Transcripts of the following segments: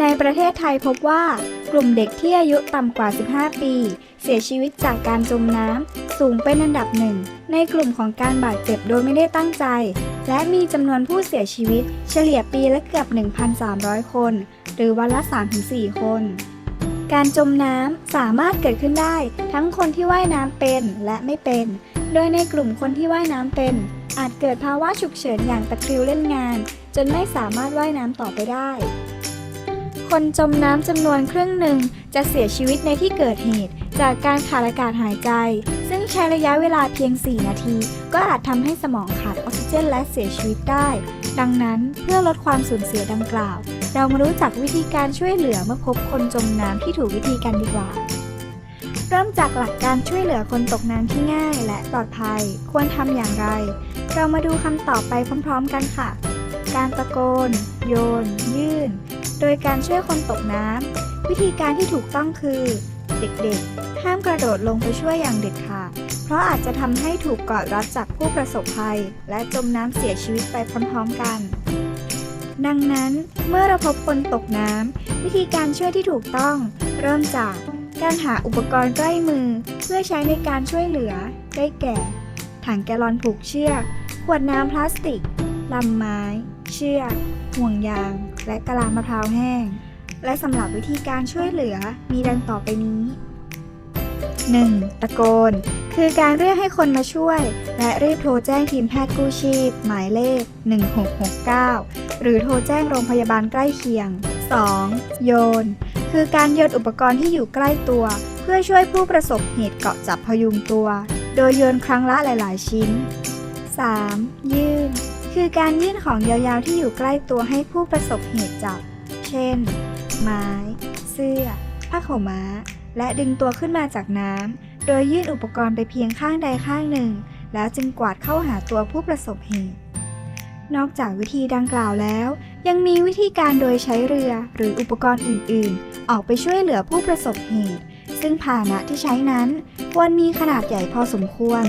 ในประเทศไทยพบว่ากลุ่มเด็กที่อายุต่ำกว่า 15 ปี เสียชีวิตจากการจมน้ำสูงเป็นอันดับหนึ่ง ในกลุ่มของการบาดเจ็บโดยไม่ได้ตั้งใจ และมีจำนวนผู้เสียชีวิต เฉลี่ยปีละเกือบ 1,300 คน หรือวันละ 3-4 คน การจมน้ำสามารถเกิดขึ้นได้ ทั้งคนที่ว่ายน้ำเป็นและไม่เป็น โดยในกลุ่มคนที่ว่ายน้ำเป็น อาจเกิดภาวะฉุกเฉินอย่างตะคริวเล่นงาน จนไม่สามารถว่ายน้ำต่อไปได้ คนจมน้ำจำนวนครึ่งหนึ่งจะเสียชีวิตในที่เกิดเหตุ จากการขาดอากาศหายใจ ซึ่งใช้ระยะเวลาเพียง 4 นาที ก็อาจทำให้สมองขาดออกซิเจนและเสียชีวิตได้ ดังนั้นเพื่อลดความสูญเสียดังกล่าว เรามารู้จักวิธีการช่วยเหลือเมื่อพบคนจมน้ำที่ถูกวิธีกันดีกว่าเริ่มจากหลักการช่วยเหลือคนตกน้ำที่ง่ายและปลอดภัย ควรทำอย่างไร เรามาดูคำตอบไปพร้อม ๆ กันค่ะ การตะโกน โยน ยื่น โดยการช่วยคนตกน้ำ วิธีการที่ถูกต้องคือ เด็กๆ ห้ามกระโดดลงไปช่วยอย่างเด็ดขาด เพราะอาจจะทำให้ถูกกอดรัดจากผู้ประสบภัย และจมน้ำเสียชีวิตไปพร้อมๆกัน ดังนั้นเมื่อเราพบคนตกน้ำ วิธีการช่วยที่ถูกต้อง เริ่มจากการหาอุปกรณ์ใกล้มือ เพื่อใช้ในการช่วยเหลือ ได้แก่ ถังแกลลอนผูกเชือก ขวดน้ำพลาสติก ลำไม้ เชือกห่วงยาง และกะลามะพร้าวแห้ง และสำหรับวิธีการช่วยเหลือมีดังต่อไปนี้ 1. ตะโกน คือการเรียกให้คนมาช่วย และรีบโทรแจ้งทีมแพทย์กู้ชีพ หมายเลข 1669 หรือโทรแจ้งโรงพยาบาลใกล้เคียง 2. โยน คือการโยนอุปกรณ์ที่อยู่ใกล้ตัว เพื่อช่วยผู้ประสบเหตุเกาะจับพยุงตัว โดยโยนครั้งละหลาย ๆ ชิ้น 3. ยื่น คือการยื่นของยาวๆที่อยู่ใกล้ตัวให้ผู้ประสบเหตุจับ เช่น ไม้ เสื้อ ผ้าขาวม้า และดึงตัวขึ้นมาจากน้ำ โดยยื่นอุปกรณ์ไปเพียงข้างใดข้างหนึ่ง แล้วจึงกวาดเข้าหาตัวผู้ประสบเหตุ นอกจากวิธีดังกล่าวแล้ว ยังมีวิธีการโดยใช้เรือหรืออุปกรณ์อื่นๆ ออกไปช่วยเหลือผู้ประสบเหตุ ซึ่งพาหนะที่ใช้นั้นควรมีขนาดใหญ่พอสมควร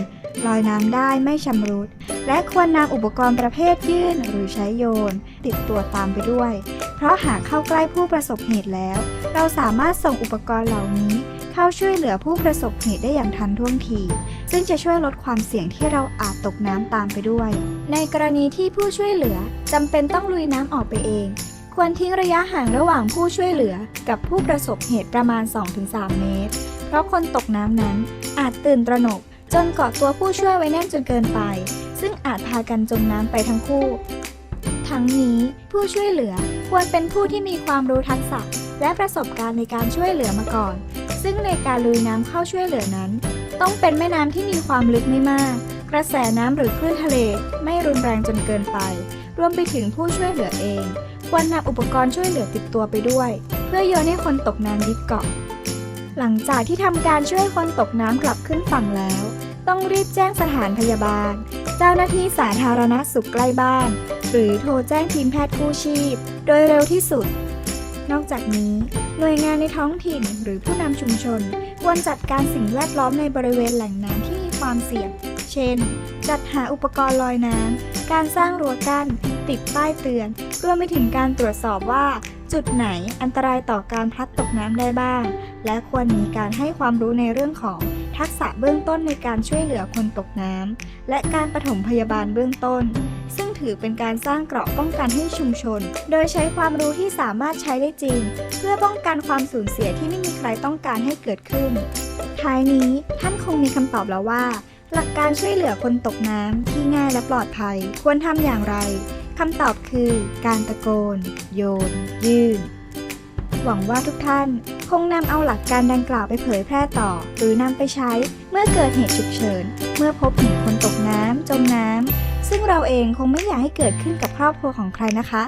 ลอยน้ำได้ไม่ชำรุด และควรนำอุปกรณ์ประเภทยื่นหรือใช้โยน ติดตัวตามไปด้วย เพราะหากเข้าใกล้ผู้ประสบเหตุแล้ว เราสามารถส่งอุปกรณ์เหล่านี้เข้าช่วยเหลือผู้ประสบเหตุได้อย่างทันท่วงที ซึ่งจะช่วยลดความเสี่ยงที่เราอาจตกน้ำตามไปด้วย ในกรณีที่ผู้ช่วยเหลือจำเป็นต้องลุยน้ำออกไปเอง ควรทิ้งระยะห่างระหว่างผู้ช่วยเหลือกับผู้ประสบเหตุประมาณ 2-3 เมตร เพราะคนตกน้ำนั้น อาจตื่นตระหนก จนเกาะตัวผู้ช่วยไว้แน่นจนเกินไป ซึ่งอาจพากันจมน้ำไปทั้งคู่ ทั้งนี้ผู้ช่วยเหลือควรเป็นผู้ที่มีความรู้ทักษะ และประสบการณ์ในการช่วยเหลือมาก่อน ซึ่งในการลุยน้ำเข้าช่วยเหลือนั้น ต้องเป็นแม่น้ำที่มีความลึกไม่มาก กระแสน้ำหรือคลื่นทะเลไม่รุนแรงจนเกินไป รวมไปถึงผู้ช่วยเหลือเอง ควรนำอุปกรณ์ช่วยเหลือติดตัวไปด้วย เพื่อโยนให้คนตกน้ำยึดเกาะ หลังจากที่ทำการช่วยคนตกน้ำกลับขึ้นฝั่งแล้ว ต้องรีบแจ้งสถานพยาบาล เจ้าหน้าที่สาธารณสุขใกล้บ้าน หรือโทรแจ้งทีมแพทย์กู้ชีพ โดยเร็วที่สุด นอกจากนี้ หน่วยงานในท้องถิ่นหรือผู้นำชุมชน ควรจัดการสิ่งแวดล้อมในบริเวณแหล่งน้ำที่มีความเสี่ยง ช่น จัดหาอุปกรณ์ลอยน้ำ การสร้างรั้วกั้น ติดป้ายเตือน รวมไปถึงการตรวจสอบว่า จุดไหนอันตรายต่อการพลัดตกน้ำได้บ้าง และควรมีการให้ความรู้ในเรื่องของทักษะเบื้องต้นในการช่วยเหลือคนตกน้ำ และการปฐมพยาบาลเบื้องต้น ซึ่งถือเป็นการสร้างเกราะป้องกันให้ชุมชน โดยใช้ความรู้ที่สามารถใช้ได้จริง เพื่อป้องกันความสูญเสียที่ไม่มีใครต้องการให้เกิดขึ้น ท้ายนี้ท่านคงมีคำตอบแล้วว่า หลักการช่วยเหลือคนตกน้ำที่ง่ายและปลอดภัย ควรทำอย่างไรคำตอบคือ การตะโกน โยน ยื่น หวังว่าทุกท่าน คงนำเอาหลักการดังกล่าวไปเผยแพร่ต่อ หรือนำไปใช้เมื่อเกิดเหตุฉุกเฉิน เมื่อพบเห็นคนตกน้ำจมน้ำซึ่งเราเองคงไม่อยากให้เกิดขึ้นกับครอบครัวของใครนะคะ